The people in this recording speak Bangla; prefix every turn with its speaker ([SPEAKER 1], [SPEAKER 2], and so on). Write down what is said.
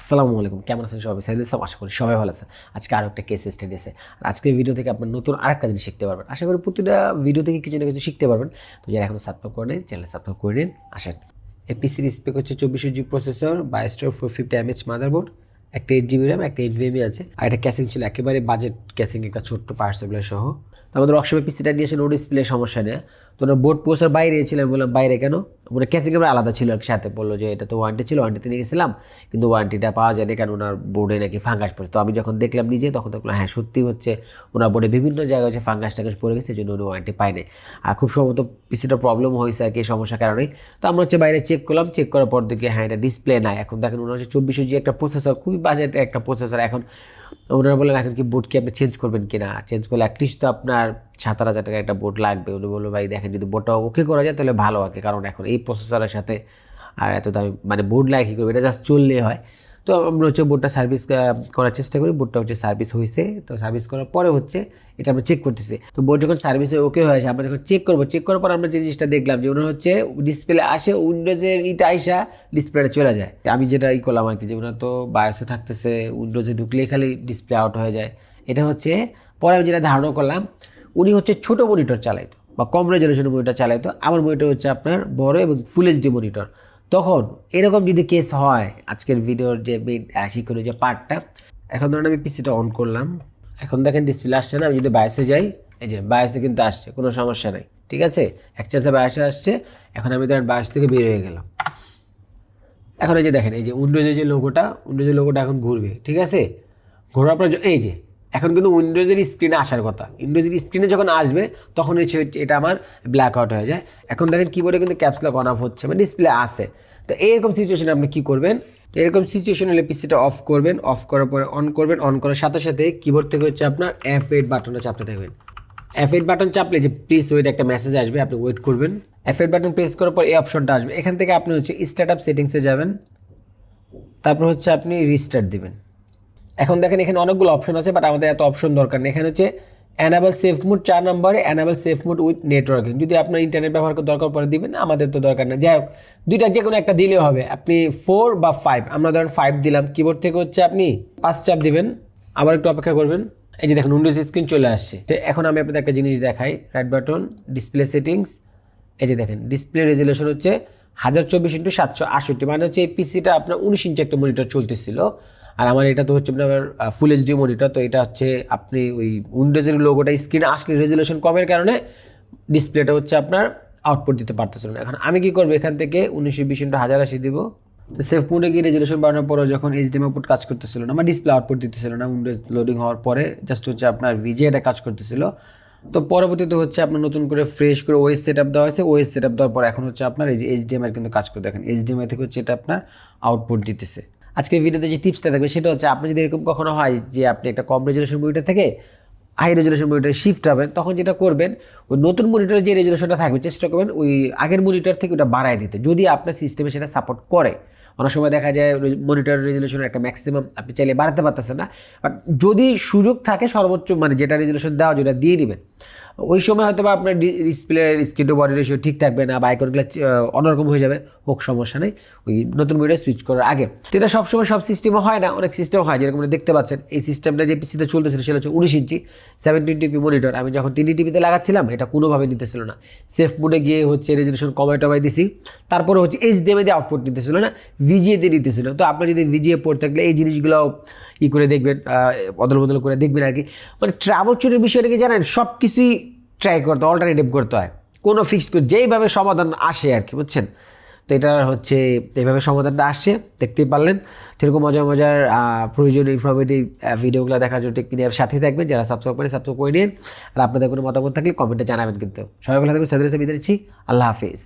[SPEAKER 1] আসসালামু আলাইকুম। কেমন আছেন সবাই? সাইদুল ইসলাম, আশা করি সবাই ভালো আছেন। আজকে আরও একটা কেস স্টাডি আছে। আর আজকের ভিডিও থেকে আপনার নতুন আরেকটা জিনিস শিখতে পারবেন। আশা করি প্রতিটা ভিডিও থেকে কিছু না কিছু শিখতে পারবেন। তো যারা এখন সাবস্ক্রাইব করে নেন চ্যানেল সাবস্ক্রাইব করে নিন, আসেন। এই পিসির স্পেক হচ্ছে চব্বিশ জি প্রসেসর বাইস্টোর ফোর ফিফটি এমএচ মাদারবোর্ড একটা এইট জিবি র্যাম একটা এইট ভিএমই আছে। আর একটা ক্যাসিং ছিল একেবারে বাজেট ক্যাসিং একটা ছোট্ট পাওয়ার সহ। তো আমাদের ওয়ার্কশপে পিসিটা নিয়ে নিয়েছে নো ডিসপ্লে সমস্যা নেই। তো ওনার বোর্ড পোস্টার বাইরে ছিল আমি বললাম বাইরে কেন? ওনার ক্যাসিং ক্যামেরা আলাদা ছিল একসাথে বলল যে এটা তো ওয়ারেন্টি ছিল ওয়ারেন্টিতে নিয়ে গেছিলাম, কিন্তু ওয়ারেন্টিটা পাওয়া যায়নি কারণ ওনার বোর্ডে নাকি ফাঙ্গাস পড়েছে তো আমি যখন দেখলাম নিজে, তখন দেখলাম হ্যাঁ সত্যি হচ্ছে ওনার বোর্ডে বিভিন্ন জায়গায় হচ্ছে ফাঙ্গাস টাঙ্গাস পড়ে গেছে জন্য উনি ওয়ারেন্টি পায়নি। আর খুব সম্ভবত পিসিটা প্রবলেম হয়েছে আর কি সমস্যার কারণেই। তো আমরা হচ্ছে বাইরে চেক করলাম চেক করার পর দেখি হ্যাঁ এটা ডিসপ্লে নাই। এখন দেখেন ওনার হচ্ছে চব্বিশশো জি একটা প্রসেসর খুবই বাজেট একটা প্রসেসর এখন ওনারা বললেন, এখন কি বোর্ড কি আপনি চেঞ্জ করবেন কি না চেঞ্জ করলে অ্যাটলিস্ট তো আপনার সাতার হাজার টাকা একটা বোর্ড লাগবে। উনি বলল, ভাই, দেখেন, যদি বোর্ডটা ওকে করা যায়, তাহলে ভালো আর কারণ এখন এই প্রসেসরের সাথে আর এত দামি মানে বোর্ড লাগে কী করবে? এটা জাস্ট চললেই হয়। তো আমরা হচ্ছে বোর্ডটা সার্ভিস করার চেষ্টা করি। বোর্ডটা হচ্ছে সার্ভিস হয়েছে তো সার্ভিস করার পরে হচ্ছে এটা আমরা চেক করতেছি। তো বোর্ড যখন সার্ভিস ওকে হয়েছে আমরা যখন চেক করব চেক করার পর আমরা যে জিনিসটা দেখলাম যে ওনার হচ্ছে ডিসপ্লে আসে উইন্ডোজের ইটা আইসা ডিসপ্লেটা চলে যায়। আমি যেটা ই করলাম আর কি যে ওনার তো বায়োসে থাকতেছে উইন্ডোজে ঢুকলেই খালি ডিসপ্লে আউট হয়ে যায়। এটা হচ্ছে, পরে আমি যেটা ধারণা করলাম, উনি হচ্ছে ছোট মনিটর চালাইতো বা কম রেজলিউশনের মনিটর চালাইতো। আমার মনিটর হচ্ছে আপনার বড় এবং ফুল এইচডি মনিটর তখন এরকম যদি কেস হয়, আজকের ভিডিওর যে মেন শিক্ষণীয় যে পার্টটা এখন ধরুন আমি পিসিটা অন করলাম। এখন দেখেন ডিসপ্লে আসছে না, আমি যদি বায়োসে যাই, এই যে বায়োসে কিন্তু আসছে, কোনো সমস্যা নাই, ঠিক আছে? এক চার্জে বায়োসে আসছে, এখন আমি ধরেন বায়োস থেকে বের হয়ে গেলাম। এখন এই যে দেখেন, এই যে উইন্ডোজের যে লোগোটা উইন্ডোজের লোগোটা এখন ঘুরবে, ঠিক আছে? ঘোরার পর এই যে এখন কিন্তু উইন্ডোজের স্ক্রিনে আসার কথা। উইন্ডোজের স্ক্রিনে যখন আসবে, তখন হচ্ছে এটা আমার ব্ল্যাক আউট হয়ে যায়। এখন দেখেন কিবোর্ডে কিন্তু ক্যাপসলক অন অফ হচ্ছে মানে ডিসপ্লে আসে তো এরকম সিচুয়েশনে আপনি কী করবেন? এরকম সিচুয়েশন হলে পিসিটা অফ করবেন অফ করার পরে অন করবেন অন করার সাথে সাথে কিবোর্ড থেকে হচ্ছে আপনার এফ এইট বাটনটা চাপতে থাকবেন। এফ এইট বাটন চাপলে যে প্লিজ ওয়েট একটা মেসেজ আসবে, আপনি ওয়েট করবেন। এফ এইট বাটন প্রেস করার পর এই অপশনটা আসবে। এখান থেকে আপনি হচ্ছে স্টার্ট আপ সেটিংসে যাবেন। তারপর হচ্ছে আপনি রিস্টার্ট দিবেন। এখন দেখেন এখানে অনেকগুলো অপশন আছে বাট আমাদের এত অপশন দরকার নেই। এখানে হচ্ছে অ্যানাবল সেফ মুড চার নম্বরে enable safe mode with networking যদি আপনার ইন্টারনেট ব্যবহার দরকার পরে দিবেন আমাদের তো দরকার নেই। যাই হোক, দুইটা যে কোনো একটা দিলেও হবে। আপনি ফোর বা ফাইভ আমরা ধরেন ফাইভ দিলাম। কিবোর্ড থেকে হচ্ছে আপনি পাঁচ চাপ দিবেন। আবার একটু অপেক্ষা করবেন। এই যে দেখুন উইন্ডোজ স্ক্রিন চলে আসছে। এখন আমি আপনাদের একটা জিনিস দেখাই। রাইট বাটন ডিসপ্লে সেটিংস এই যে দেখেন ডিসপ্লে রেজুলেশন হচ্ছে হাজার চব্বিশ ইন্টু সাতশো আটষট্টি। মানে হচ্ছে এই পিসিটা আপনার উনিশ ইঞ্চি একটা মনিটর চলতেছিল। আর আমার এটা তো হচ্ছে আপনার ফুল এইচডি মনিটর তো এটা হচ্ছে আপনি ওই উইন্ডোজের লোগোটা স্ক্রিনে আসলে রেজুলেশন কমের কারণে ডিসপ্লেটা হচ্ছে আপনার আউটপুট দিতে পারতেছিল না। এখন আমি কি করব? এখান থেকে উনিশশো বিশ হাজার আশি দিব। তো সেফ মোডে গিয়ে রেজুলেশন বাড়ানোর পরে যখন এইচডিএম আউটপুট কাজ করতেছিল না, আমার ডিসপ্লে আউটপুট দিতেছিল না উইন্ডোজ লোডিং হওয়ার পরে জাস্ট হচ্ছে আপনার ভিজে এটা কাজ করতেছিল। তো পরবর্তীতে হচ্ছে আপনার নতুন করে ফ্রেশ করে ওএস সেট আপ দেওয়া হয়েছে। ওএস সেট আপ দেওয়ার পর এখন হচ্ছে আপনার এই যে এইচডিএমআই কিন্তু কাজ করে দেখেন এইচডিএমআই থেকে হচ্ছে এটা আপনার আউটপুট দিতেছে। আজকের ভিডিওতে যে টিপসটা থাকবে সেটা হচ্ছে, আপনি যদি এরকম কখনো হয় যে আপনি একটা কম রেজুলেশন মনিটর থেকে হাই রেজুলেশন মনিটরে শিফট হবেন, তখন যেটা করবেন, ওই নতুন মনিটরে যে রেজুলেশনটা থাকবে, চেষ্টা করবেন ওই আগের মনিটর থেকে ওটা বাড়ায় দিতে। যদি আপনার সিস্টেমে সেটা সাপোর্ট করে, অনেক সময় দেখা যায় মনিটর রেজুলেশনের একটা ম্যাক্সিমাম আপনি চাইলে বাড়াতে পারতেছেন না বাট যদি সুযোগ থাকে সর্বোচ্চ মানে যেটা রেজুলেশন দেওয়া, যেটা দিয়ে দিবেন ওই সময় হয়তো বা আপনার ডিসপ্লের স্ক্রিন টু বডি রেশিও ঠিক থাকবে না বা আইকনগুলো অন্যরকম হয়ে যাবে। হোক, সমস্যা নেই। ওই নতুন মনিটর সুইচ করার আগে। তো এটা সবসময় সব সিস্টেমে হয় না, অনেক সিস্টেম হয়, যেরকম দেখতে পাচ্ছেন। এই সিস্টেমটা যে পিসিতে চলতেছিল, সেটা হচ্ছে উনিশ ইঞ্চি সেভেন্টিন টিপি মনিটর আমি যখন তিনটি টিভিতে লাগাচ্ছিলাম, এটা কোনোভাবে নিতেছিল না। সেফ মোডে গিয়ে হচ্ছে রেজলিউশন কমাই টমাই দিছি। তারপরে হচ্ছে এইচ এইচডিএমএ দিয়ে আউটপুট নিতেছিল না ভিজিএ দিয়ে নিতেছিল তো আপনার যদি ভিজিএ পড়ে থাকলে এই জিনিসগুলো ই করে দেখবেন অদল বদল করে দেখবেন আর কি। মানে ট্রাভেল চুরির বিষয়টা কি জানেন? সব কিছুই ট্রাই করতে অল্টারনেটিভ করতে হয়। কোনো ফিক্স করে, যেইভাবে সমাধান আসে আর কি, বুঝছেন? তো এটা হচ্ছে, এইভাবে সমাধানটা আসছে দেখতেই পারলেন। সেরকম মজার মজার প্রয়োজনীয় ইনফরমেটিভ ভিডিওগুলো দেখার জন্য টেকনিকের সাথে থাকবেন। যারা সাবস্ক্রাইব করে সাবস্ক্রাইব করে নিন। আর আপনাদের কোনো মতামত থাকলে কমেন্টে জানাবেন কিন্তু। সবাই ভালো থাকবেন, সাদরে দিচ্ছি আল্লাহ হাফিজ।